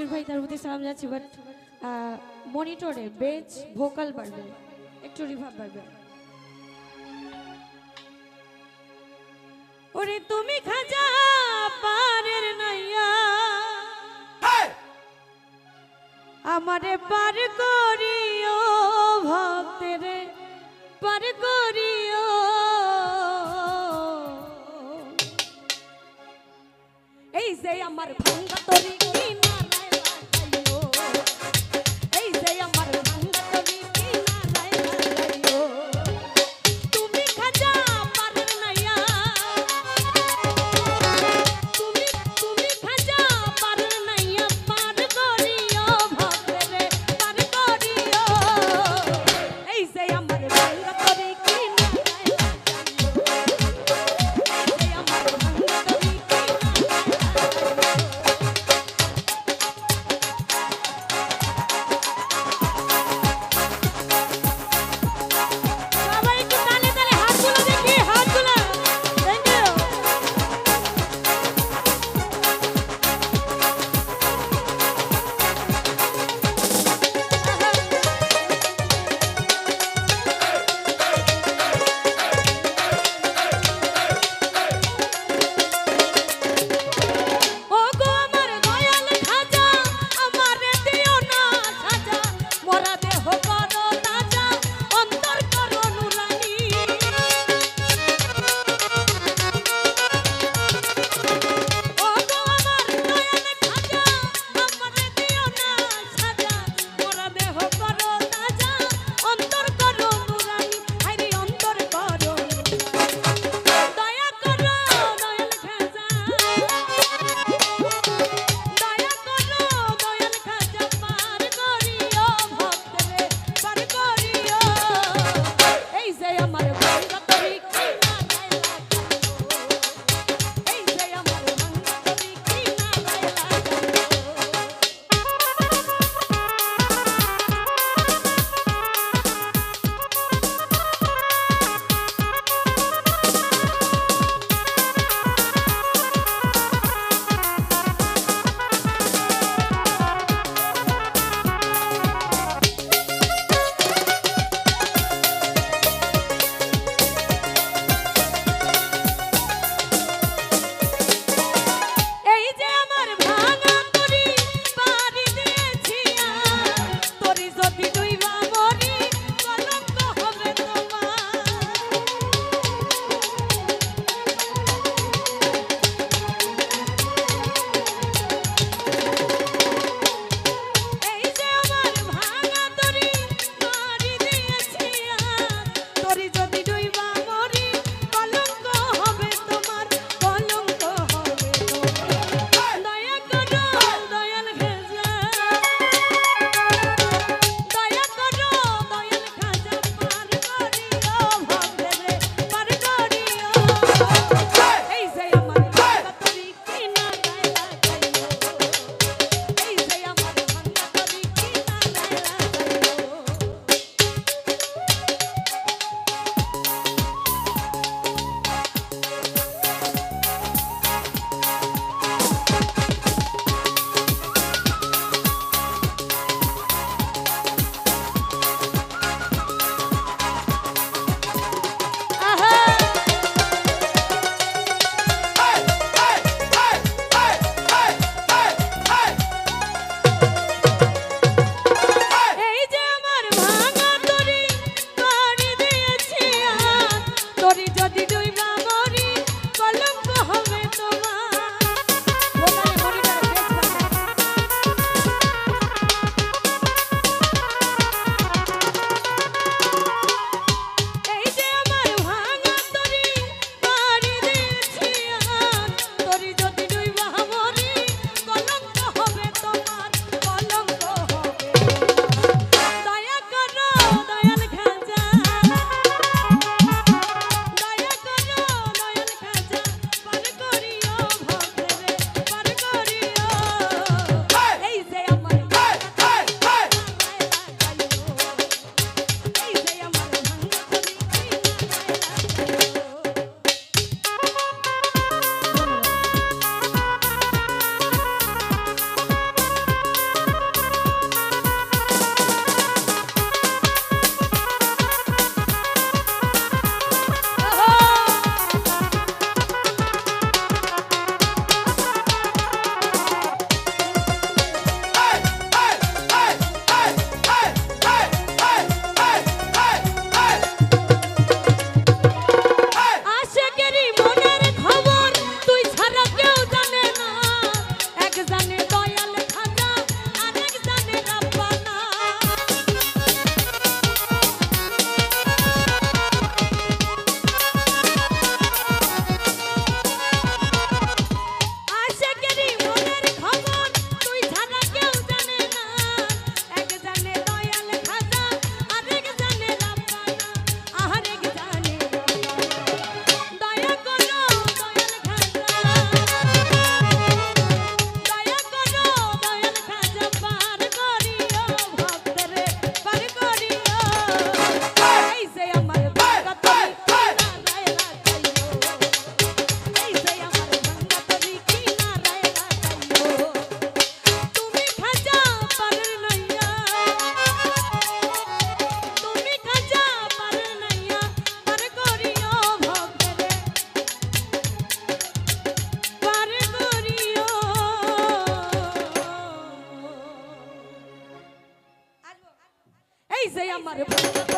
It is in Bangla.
সাউন্ডের ভাই তার প্রতি সালাম যাচ্ছি বাট মনিটরে বেজ ভোকাল বাড়বে একটু রিভাব বাড়বে। ওরে তুমি খাজা পারের নাইয়া। আমারে পার করিও ভক্তের পার করিও। এই যে আমার ভাঙ্গা তরি কিনারায় আমার প্রেম